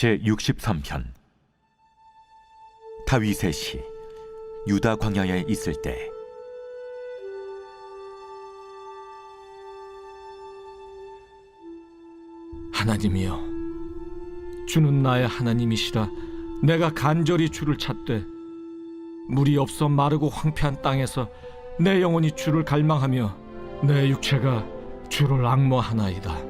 제 63편. 다윗의 시 유다 광야에 있을 때. 하나님이여 주는 나의 하나님이시라. 내가 간절히 주를 찾되 물이 없어 마르고 황폐한 땅에서 내 영혼이 주를 갈망하며 내 육체가 주를 악모하나이다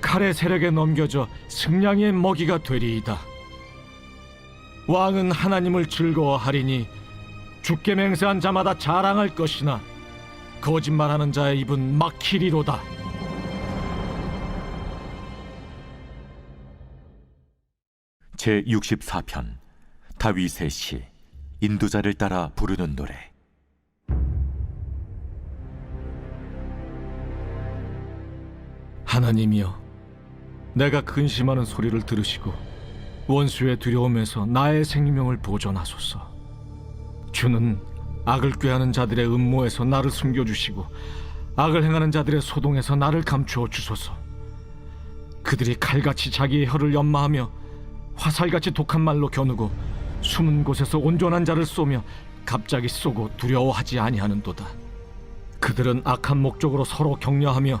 칼의 세력에 넘겨져 승량의 먹이가 되리이다. 왕은 하나님을 즐거워하리니 주께 맹세한 자마다 자랑할 것이나 거짓말하는 자의 입은 막히리로다. 제 64편 다윗의 시 인도자를 따라 부르는 노래 하나님이여, 내가 근심하는 소리를 들으시고 원수의 두려움에서 나의 생명을 보존하소서. 주는 악을 꾀하는 자들의 음모에서 나를 숨겨주시고 악을 행하는 자들의 소동에서 나를 감추어 주소서. 그들이 칼같이 자기의 혀를 연마하며 화살같이 독한 말로 겨누고 숨은 곳에서 온전한 자를 쏘며 갑자기 쏘고 두려워하지 아니하는도다. 그들은 악한 목적으로 서로 격려하며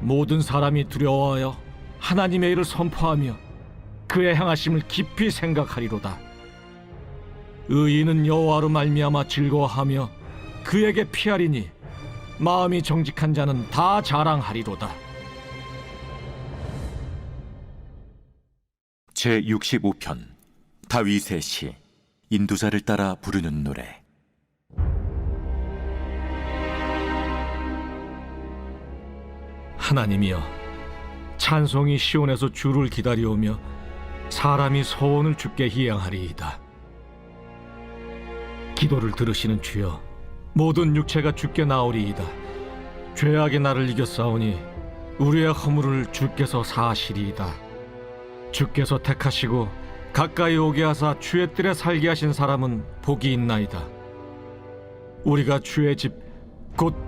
모든 사람이 두려워하여 하나님의 일을 선포하며 그의 행하심을 깊이 생각하리로다. 의인은 여호와로 말미암아 즐거워하며 그에게 피하리니 마음이 정직한 자는 다 자랑하리로다. 제 65편 다윗의 시 인도자를 따라 부르는 노래 하나님이여 찬송이 시온에서 주를 기다려오며 사람이 소원을 주께 희양하리이다. 기도를 들으시는 주여 모든 육체가 주께 나오리이다. 죄악의 나를 이겼사오니 우리의 허물을 주께서 사하시리이다. 주께서 택하시고 가까이 오게 하사 주의 뜰에 살게 하신 사람은 복이 있나이다. 우리가 주의 집곧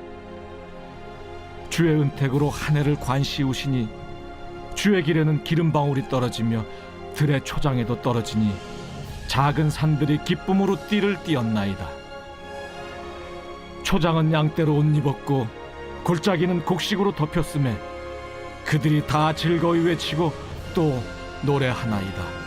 주의 은택으로 한 해를 관시우시니 주의 길에는 기름 방울이 떨어지며 들의 초장에도 떨어지니 작은 산들이 기쁨으로 띠를 띄었나이다. 초장은 양떼로 옷 입었고 골짜기는 곡식으로 덮였음에 그들이 다 즐거이 외치고 또 노래하나이다.